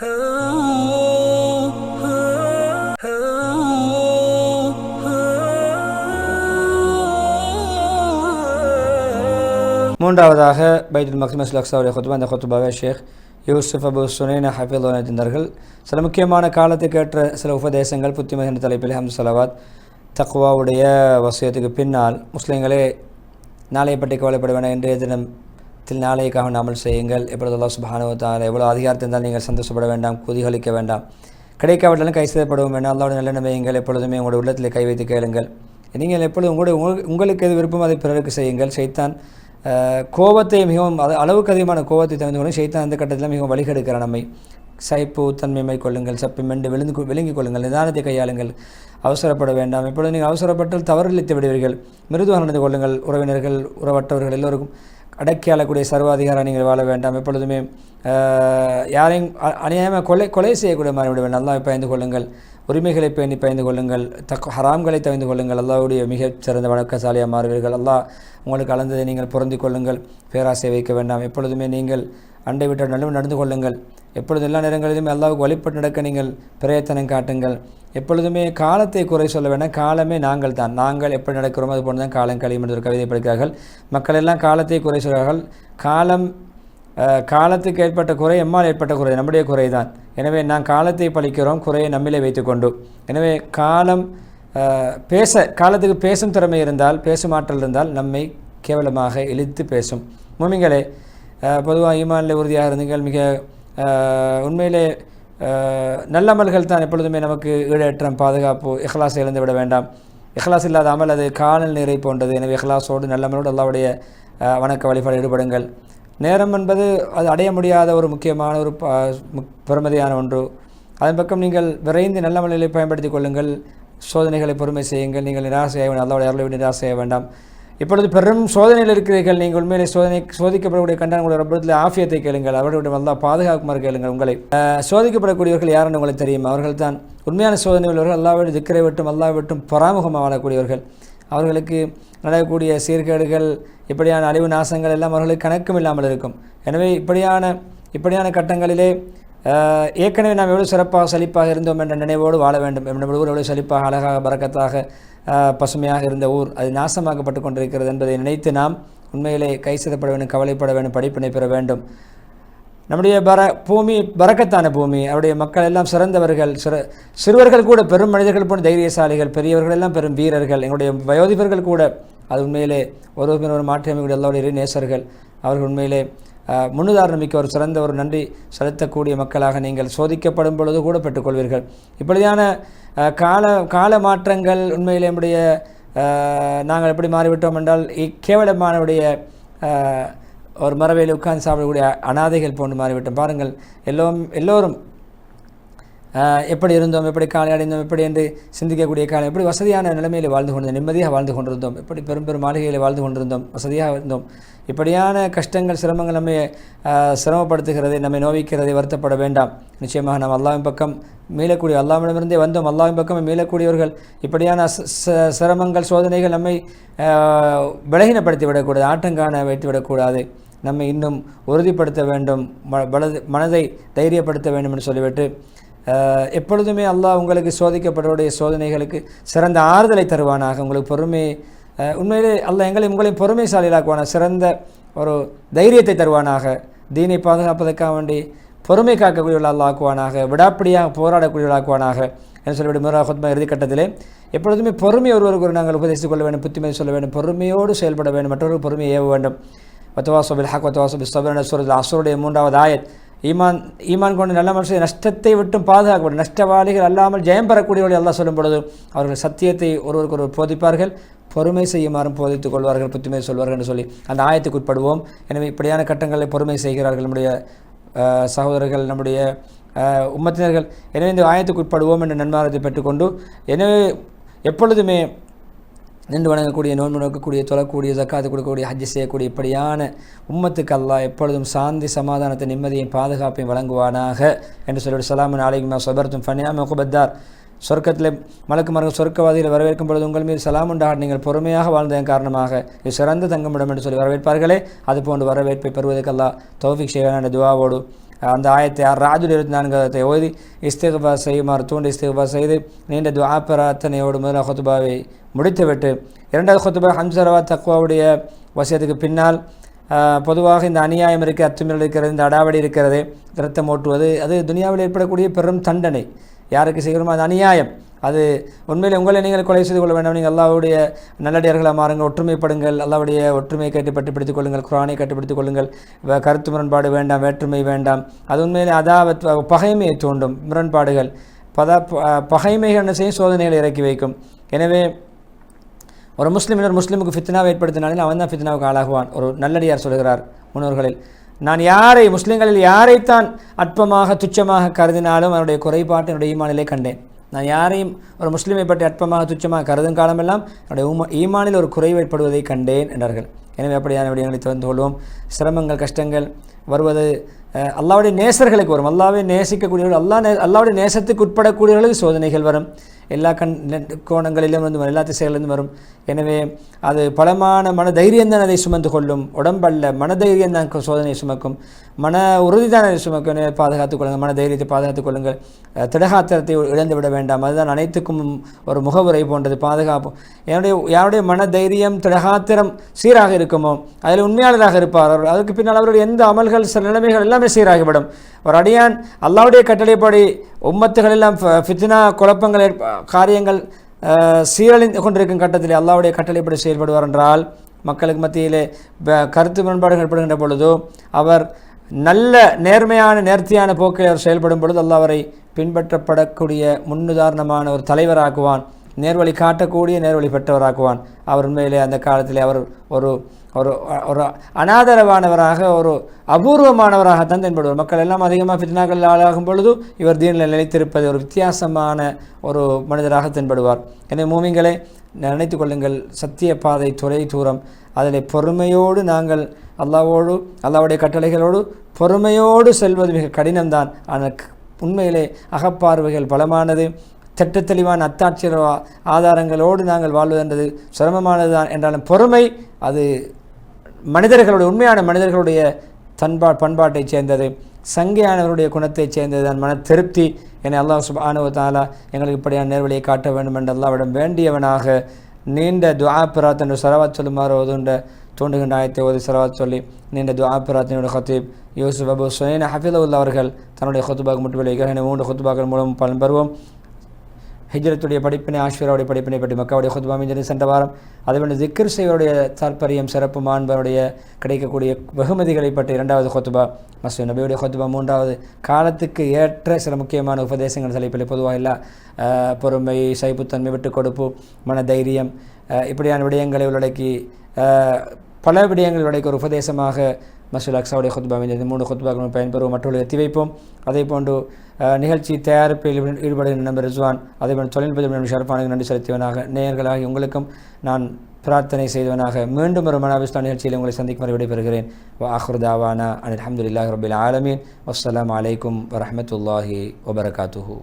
மூன்றாவதாக பைத்துல் மக்மஸ் லக்ஸாவுடைய கொத்துபா அந்த கொத்துபாவை ஷேக் யூசுப் அபு சுனைன ஹஃபீல் தந்தார்கள். சில முக்கியமான காலத்துக்கேற்ற சில உபதேசங்கள் புத்திமதி என்ற தலைப்பில் ஹம் சலவாத். தக்குவாவுடைய வசியத்துக்கு பின்னால் முஸ்லீம்களே நாளைய பற்றி கவலைப்பட வேண்டாம் இன்றைய தினத்தில் நாளைக்காக அமல் செய்யுங்கள். எப்பொழுது அல்லா சுபானுவத்தால் எவ்வளோ அதிகாரத்தை இருந்தால் நீங்கள் சந்தோஷப்பட வேண்டாம் குதிகளிக்க வேண்டாம். கிடைக்காவிட்டாலும் கை செய்யப்படவும் வேண்டாம் அல்லாவோட நல்ல நம்பியுங்கள் எப்பொழுதுமே உங்களோட உள்ளத்தில் கை வைத்து கேளுங்கள். நீங்கள் எப்பொழுதும் உங்களுடைய உங்களுக்கு எது விருப்பம் அதை பிறருக்கு செய்யுங்கள். சைத்தான் கோபத்தை மிகவும் அது அளவுக்கு அதிகமான கோபத்தை தவிர்த்து கொண்டு சைத்தான் அந்த கட்டத்தில் மிகவும் வழிகெடுக்கிற நம்மை. சைப்பு தன்மை கொள்ளுங்கள் சப்பி மெண்டு விழுந்து விழுங்கிக் கொள்ளுங்கள். நிதானத்தை கையாளுங்கள். அவசரப்பட வேண்டாம். இப்பொழுது நீங்கள் அவசரப்பட்டால் தவறளித்து விடுவீர்கள். மிருதுவாக நடந்து கொள்ளுங்கள். உறவினர்கள் உறவற்றவர்கள் எல்லோருக்கும் அடக்கியாளக்கூடிய சர்வாதிகாரம் நீங்கள் வாழ வேண்டாம். எப்பொழுதுமே யாரையும் அநியாயமாக கொலை கொலை செய்யக்கூடிய மாதிரி விட வேண்டாம் அல்லாவை பயந்து கொள்ளுங்கள். உரிமைகளை பேணி பயந்து கொள்ளுங்கள். தக் ஹராம்களை தவிந்து கொள்ளுங்கள். அல்லாவுடைய மிகச் சிறந்த வழக்கசாலியாக மாறுவீர்கள் அல்லாஹ் உங்களுக்கு அளந்ததை நீங்கள் பொருந்திக் கொள்ளுங்கள். பேராசை வைக்க வேண்டாம். எப்பொழுதுமே நீங்கள் அண்டை விட்ட நடுவு நடந்து கொள்ளுங்கள். எப்பொழுது எல்லா நேரங்களிலும் அல்லாவுக்கு வழிபட்டு நடக்க நீங்கள் பிரயத்தனம் காட்டுங்கள். எப்பொழுதுமே காலத்தை குறை சொல்ல வேண்டாம். காலமே நாங்கள் தான். நாங்கள் எப்படி நடக்கிறோமோ அது போன்று தான் காலம் கழியும் என்று ஒரு கவிதை படிக்கிறார்கள். மக்கள் எல்லாம் காலத்தை குறை சொல்கிறார்கள். காலம் காலத்துக்கு ஏற்பட்ட குறை எம்மால் ஏற்பட்ட குறை? நம்முடைய குறை தான். எனவே நான் காலத்தை பழிக்கிறோம். குறையை நம்மிலே வைத்துக்கொண்டு. எனவே காலம் பேச காலத்துக்கு பேசும் திறமை இருந்தால் பேசும் ஆற்றல் இருந்தால் நம்மை கேவலமாக இழுத்து பேசும். மூமிங்களே பொதுவாக ஈமானில் உறுதியாக இருந்தீங்கள். மிக உண்மையிலே நல்லமல்கள் தான் எப்பொழுதுமே நமக்கு ஈடேற்றம் பாதுகாப்பு இஹ்லாஸ் இழந்து விட வேண்டாம். இஹ்லாஸ் இல்லாத அமல் அது காணல் நீரை போன்றது. எனவே இஹ்லாஸோடு நல்லமலோடு அல்லாவுடைய வணக்க வழிபாடு ஈடுபடுங்கள். நேரம் என்பது அது அடைய முடியாத ஒரு முக்கியமான ஒரு பெருமதியான ஒன்று. அதன் பக்கம் நீங்கள் விரைந்து நல்ல மலைகளை பயன்படுத்திக் கொள்ளுங்கள். சோதனைகளை பொறுமை செய்யுங்கள். நீங்கள் நிராசையாக வேண்டாம் அல்லாவுடைய அருளை நிராசையாக வேண்டாம். இப்பொழுது பெரும் சோதனையில் இருக்கிறீர்கள். நீங்கள் உண்மையிலே சோதனை சோதிக்கப்படக்கூடிய கண்டான் ரப்பத்தில் ஆஃபியத்தை கேளுங்கள். அவர்களுடைய வந்தா பாதுகாக்குமாறு கேளுங்கள் உங்களை. சோதிக்கப்படக்கூடியவர்கள் யாருன்னு உங்களுக்கு தெரியும். அவர்கள் தான் உண்மையான சோதனை உள்ளவர்கள் அல்லாவிட்டு திக்கரை விட்டும் அல்லா விட்டும் பராமுகமாக வாழக்கூடியவர்கள். அவர்களுக்கு நடக்கக்கூடிய சீர்கேடுகள் இப்படியான அழிவு நாசங்கள் எல்லாம் அவர்களுக்கு கணக்கும் இல்லாமல் இருக்கும். எனவே இப்படியான இப்படியான கட்டங்களிலே ஏற்கனவே நாம் எவ்வளோ சிறப்பாக செழிப்பாக இருந்தோம் என்ற நினைவோடு வாழ வேண்டும். நம்முடைய ஊர் எவ்வளோ செழிப்பாக அழகாக பறக்கத்தாக பசுமையாக இருந்த ஊர் அது நாசமாக்கப்பட்டு கொண்டிருக்கிறது என்பதை நினைத்து நாம் உண்மையிலே கை வேண்டும் கவலைப்பட வேண்டும் படிப்பினை பெற வேண்டும். நம்முடைய பர பூமி பறக்கத்தான பூமி அவருடைய மக்கள் எல்லாம் சிறந்தவர்கள் சிற சிறுவர்கள் கூட பெரும் மனிதர்கள் போன்ற தைரியசாலிகள் பெரியவர்கள் எல்லாம் பெரும் வீரர்கள் எங்களுடைய வயோதிபர்கள் கூட அது உண்மையிலே ஒரு ஒரு மாற்றியமைக்கூடிய எல்லோருடைய நேசர்கள் அவர்கள் உண்மையிலே முன்னுதாரணமிக்க ஒரு சிறந்த ஒரு நன்றி செலுத்தக்கூடிய மக்களாக நீங்கள் சோதிக்கப்படும் பொழுது கூட பெற்றுக்கொள்வீர்கள். இப்படியான கால கால மாற்றங்கள் உண்மையில் நம்முடைய நாங்கள் எப்படி மாறிவிட்டோம் என்றால் கேவலமானவுடைய ஒரு மரவையில் உட்கார்ந்து சாப்பிடக்கூடிய அனாதைகள் போன்று மாறிவிட்டோம். பாருங்கள் எல்லோரும் எல்லோரும் எப்படி இருந்தோம் எப்படி காலை அடைந்தோம் எப்படி என்று சிந்திக்கக்கூடிய காலம் எப்படி வசதியான நிலைமையில் வாழ்ந்து கொண்டிருந்தோம் நிம்மதியாக வாழ்ந்து கொண்டிருந்தோம் எப்படி பெரும் பெரும் மாளிகையில் வாழ்ந்து கொண்டிருந்தோம் வசதியாக இருந்தோம் இப்படியான கஷ்டங்கள் சிரமங்கள் நம்மை சிரமப்படுத்துகிறது நம்மை நோவிக்கிறதை வருத்தப்பட வேண்டாம். நிச்சயமாக நாம் அல்லாவின் பக்கம் மீளக்கூடிய அல்லாவிடமிருந்தே வந்தோம் அல்லாவின் பக்கம் மீளக்கூடியவர்கள் இப்படியான சிரமங்கள் சோதனைகள் நம்மை விலகினப்படுத்தி விடக்கூடாது ஆட்டங்காண வைத்து விடக்கூடாது நம்மை இன்னும் உறுதிப்படுத்த வேண்டும் மனதை தைரியப்படுத்த வேண்டும் என்று சொல்லிவிட்டு எப்பொழுதுமே அல்லாஹ் உங்களுக்கு சோதிக்கப்படக்கூடிய சோதனைகளுக்கு சிறந்த ஆறுதலை தருவானாக. உங்களுக்கு பொறுமை உண்மையிலே அல்லாஹ் எங்களை உங்களையும் பொறுமைசாலிகளாக்குவான சிறந்த ஒரு தைரியத்தை தருவானாக. தீனை பாதுகாப்பதற்காக வேண்டி பொறுமை காக்கக்கூடியவர்கள் ஆக்குவானாக. விடாப்பிடியாக போராடக்கூடியவர்களாக்குவானாக. என்று சொல்லிவிட்டு முரா ஹுத்மா இறுதிக்கட்டத்திலே எப்பொழுதுமே பொறுமை ஒருவருக்கு நாங்கள் உபதேசித்துக் கொள்ள வேண்டும் புத்திமதி சொல்ல வேண்டும் பொறுமையோடு செயல்பட வேண்டும் மற்றொரு பொறுமையை ஏவ வேண்டும். வத்தவாசோபில் ஹக் வத்தவாசோபி சபரன சூரத் அசுருடைய மூன்றாவது ஆயத் ஈமான் ஈமான் கொண்ட நல்ல மனுஷன் நஷ்டத்தை விட்டும் பாதுகாக்கப்படும். நஷ்டவாளிகள் அல்லாமல் ஜெயம் பெறக்கூடியவர்கள் எல்லாம் சொல்லும் பொழுது அவர்கள் சத்தியத்தை ஒருவருக்கு ஒருவர் போதிப்பார்கள் பொறுமை செய்யுமாறும் போதித்துக் கொள்வார்கள் புத்திமை சொல்வார்கள் என்று சொல்லி அந்த ஆயத்துக்கு உட்படுவோம். எனவே இப்படியான கட்டங்களை பொறுமை செய்கிறார்கள் நம்முடைய சகோதரர்கள் நம்முடைய உம்மத்தினர்கள். எனவே இந்த ஆயத்துக்கு உட்படுவோம் என்ற நன்மாரத்தை பெற்றுக்கொண்டு எனவே எப்பொழுதுமே நின்று வணங்கக்கூடிய நோன்பு நோக்கக்கூடிய தொழக்கூடிய ஜக்காத்து கொடுக்கக்கூடிய ஹஜ்ஜி செய்யக்கூடிய இப்படியான உம்மத்துக்கு அல்லாஹ் எப்பொழுதும் சாந்தி சமாதானத்தை நிம்மதியையும் பாதுகாப்பையும் வழங்குவானாக என்று சொல்லிவிட்டு சலாமின் ஆலைக்குமா சபர்த்தும் ஃபனியா முகபத்தார் சொர்க்கத்தில் மலக்கு மரங்கள் சொர்க்கவாதியில் வரவேற்கும் பொழுது உங்கள் மீது சலாம் உண்டாக நீங்கள் பொறுமையாக வாழ்ந்ததன் காரணமாக இது சிறந்த தங்குமிடம் என்று சொல்லி வரவேற்பார்களே. அதுபோன்று வரவேற்பை பெறுவதற்கெல்லாம் தௌஃபிக் செய்வான துவாவோடு அந்த ஆயத்தை ராஜுல் இருபத்தி நான்கு ஓதி இஸ்திகபா செய்யுமாறு தூண்டு இஸ்திகபா செய்து நீண்ட துவா பிரார்த்தனையோடு முதல் ஹொத்துபாவை முடித்துவிட்டு இரண்டாவது ஹொத்துபா ஹம்சரவா தக்குவாவுடைய வசியத்துக்கு பின்னால் பொதுவாக இந்த அநியாயம் இருக்குது அத்துமீறல் இருக்கிறது இந்த அடாவடி இருக்கிறது இரத்தம் ஓட்டுவது அது துனியாவில் ஏற்படக்கூடிய பெரும் தண்டனை. யாருக்கு செய்கிறோமோ அது அநியாயம். அது உண்மையில் உங்களை நீங்கள் கொலை செய்து கொள்ள வேண்டாம். நீங்கள் அல்லாவுடைய நல்லடியார்களாக மாறுங்கள் ஒற்றுமைப்படுங்கள். அல்லாவுடைய ஒற்றுமையை கட்டுப்பட்டு கொள்ளுங்கள் குரானை கட்டுப்படுத்திக் கொள்ளுங்கள். கருத்து முரண்பாடு வேண்டாம் வேற்றுமை வேண்டாம். அது உண்மையில் அதாவத் பகைமையை தூண்டும். முரண்பாடுகள். பத ப- பகைமைகள் என்ன செய்யும்? சோதனைகளை இறக்கி வைக்கும். எனவே ஒரு முஸ்லீம் இன்னொரு முஸ்லீமுக்கு ஃபித்னாவை ஏற்படுத்தினாலும் அவன் தான் ஃபித்னாவுக்கு ஆளாகுவான். ஒரு நல்லடியார் சொல்கிறார் முன்னோர்களில். நான் யாரை முஸ்லீம்களில் யாரைத்தான் அற்பமாக துச்சமாக கருதினாலும் அவனுடைய குறைபாட்டை என்னுடைய ஈமானிலே கண்டேன். நான் யாரையும் ஒரு முஸ்லீமை பற்றி அற்பமாக துச்சமாக கருதும் காலமெல்லாம் என்னுடைய உமா ஈமானில் ஒரு குறைவு ஏற்படுவதை கண்டேன் என்றார்கள். எனவே அப்படியான விடயங்களை திறந்து கொள்வோம். சிரமங்கள் கஷ்டங்கள் வருவது அல்லாவுடைய நேசர்களுக்கு வரும். அல்லாவை நேசிக்கக்கூடியவர்கள் அல்லா நே அல்லாவுடைய நேசத்துக்கு உட்படக்கூடியவர்களுக்கு சோதனைகள் வரும். எல்லா கண் கோணங்களிலும் வந்து வரும். எல்லா திசைகளிலிருந்து வரும். எனவே அது பலமான மன தைரியம் தான் அதை சுமந்து கொள்ளும். உடம்பல்ல மன தைரியம் தான் சோதனை சுமக்கும். மன உறுதி தான் அதை சுமக்கும். எனவே பாதுகாத்துக் கொள்ளுங்கள். மன தைரியத்தை பாதுகாத்துக் கொள்ளுங்கள். திடகாத்திரத்தை இழந்து விட வேண்டாம். அதுதான் அனைத்துக்கும் ஒரு முகவுரை போன்றது. பாதுகாப்பு. என்னுடைய யாருடைய மன தைரியம் திடகாத்திரம் சீராக இருக்குமோ அதில் உண்மையாளராக இருப்பார். அவர் அதுக்கு பின்னால் அவருடைய எந்த அமல்கள் சில நிலைமைகள் எல்லாமே சீராகிவிடும். ஒரு அடியான் அல்லாவுடைய கட்டளைப்படி உம்மத்துகள் எல்லாம் ஃபித்னா குழப்பங்கள் ஏற்ப- காரியங்கள் சீரழிந்து கொண்டிருக்கும் கட்டத்தில் அல்லாவுடைய கட்டளைப்படி செயல்படுவார் என்றால் மக்களுக்கு மத்தியிலே கருத்து முரண்பாடுகள் ஏற்படுகின்ற பொழுதோ அவர் நல்ல நேர்மையான நேர்த்தியான போக்கில் அவர் செயல்படும் பொழுது அல்லாவரை அவரை பின்பற்றப்படக்கூடிய முன்னுதாரணமான ஒரு தலைவராக்குவான். நேர்வழி காட்டக்கூடிய நேர்வழி பெற்றவராக்குவான். அவர் உண்மையிலே அந்த காலத்திலே அவர் ஒரு ஒரு ஒரு அனாதரவானவராக ஒரு அபூர்வமானவராக தான் தென்படுவார். மக்கள் எல்லாம் அதிகமாக ஃபித்னாக்கள் ஆளாகும் பொழுது இவர் தீனில் நிலைத்திருப்பது ஒரு வித்தியாசமான ஒரு மனிதராக தென்படுவார். எனவே மூமிங்களே நினைத்து கொள்ளுங்கள். சத்திய பாதை துறை தூரம். அதில் பொறுமையோடு நாங்கள் அல்லாவோடு அல்லாவுடைய கட்டளைகளோடு பொறுமையோடு செல்வது மிக கடினம்தான். ஆனால் உண்மையிலே அகப்பார்வைகள் பலமானது. திட்டத்தெளிவான அத்தாட்சியர் ஆதாரங்களோடு நாங்கள் வாழ்வதென்றது சிரமமானது தான் என்றாலும் பொறுமை அது மனிதர்களுடைய உண்மையான மனிதர்களுடைய தன்பா பண்பாட்டைச் சேர்ந்தது. சங்கையானவருடைய குணத்தைச் சேர்ந்தது தான் மன திருப்தி. என அல்லாஹ் சுப்ஹானஹு எங்களுக்கு இப்படியான நேர்வழியை காட்ட வேண்டும் என்று அல்லாவிடம் வேண்டியவனாக நீண்ட துவா பிராத் என்று சரவாத் சொல்லுமாறு ஓதுண்ட தூண்டுகின்ற ஆயத்தை ஓதி சரவாத் சொல்லி நீண்ட துவா பிராத்தினுடைய ஹத்தீப் யூசுப் அபு சுயன் ஹஃபிதுல்லா அவர்கள் தன்னுடைய ஹொத்துபாக முட்டு மூன்று ஹொத்துபாக்கள் மூலம் பலன் பெறுவோம். ஹிஜ்ரத்துடைய படிப்பினை ஆஷ்வராவுடைய படிப்பினை பற்றி மக்காவுடைய ஹுத்பாமிஞ்சரி சென்ற வாரம் அதேபோன்று திக்கர் செய்வருடைய தாற்பரியம் சிறப்பு மாண்பருடைய கிடைக்கக்கூடிய வெகுமதிகளை பற்றி இரண்டாவது ஹொத்துபா மசூ நபியுடைய ஹொத்துபா மூன்றாவது. காலத்துக்கு ஏற்ற சில முக்கியமான உபதேசங்கள் தலைப்பில் பொதுவாக இல்லை பொறுமை சைப்புத்தன்மை விட்டு கொடுப்பு மன தைரியம் இப்படியான விடயங்களை உள்ளடக்கி பல விடயங்கள் உள்ளடக்கி ஒரு உபதேசமாக மசூல் அக்ஸாவுடைய ஹுத்பாவின் இந்த மூணு ஹுத்பாக்களும் பயன்பெறுவோம். மற்றவர்களை எத்தி வைப்போம் அதே போன்று நிகழ்ச்சி தயாரிப்பில் ஈடுபடுகிற ஈடுபடுகின்ற நம்பர் ரிஸ்வான் அதே போன்று தொழில்நுட்பத்தில் நம்பர் ஷரப்பானுக்கு நன்றி செலுத்தியவனாக நேயர்களாகி உங்களுக்கும் நான் பிரார்த்தனை செய்தவனாக மீண்டும் ஒரு மனாபிஸ்தான் நிகழ்ச்சியில் உங்களை சந்திக்கும் வரை விடைபெறுகிறேன். அஹ்ருதாவானா தாவானா அனில் அல்ஹம்துலில்லாஹி ரபில் ஆலமீன். வஸ்ஸலாமு அலைக்கும் வரமத்துல்லாஹி வபரகாத்துஹூ.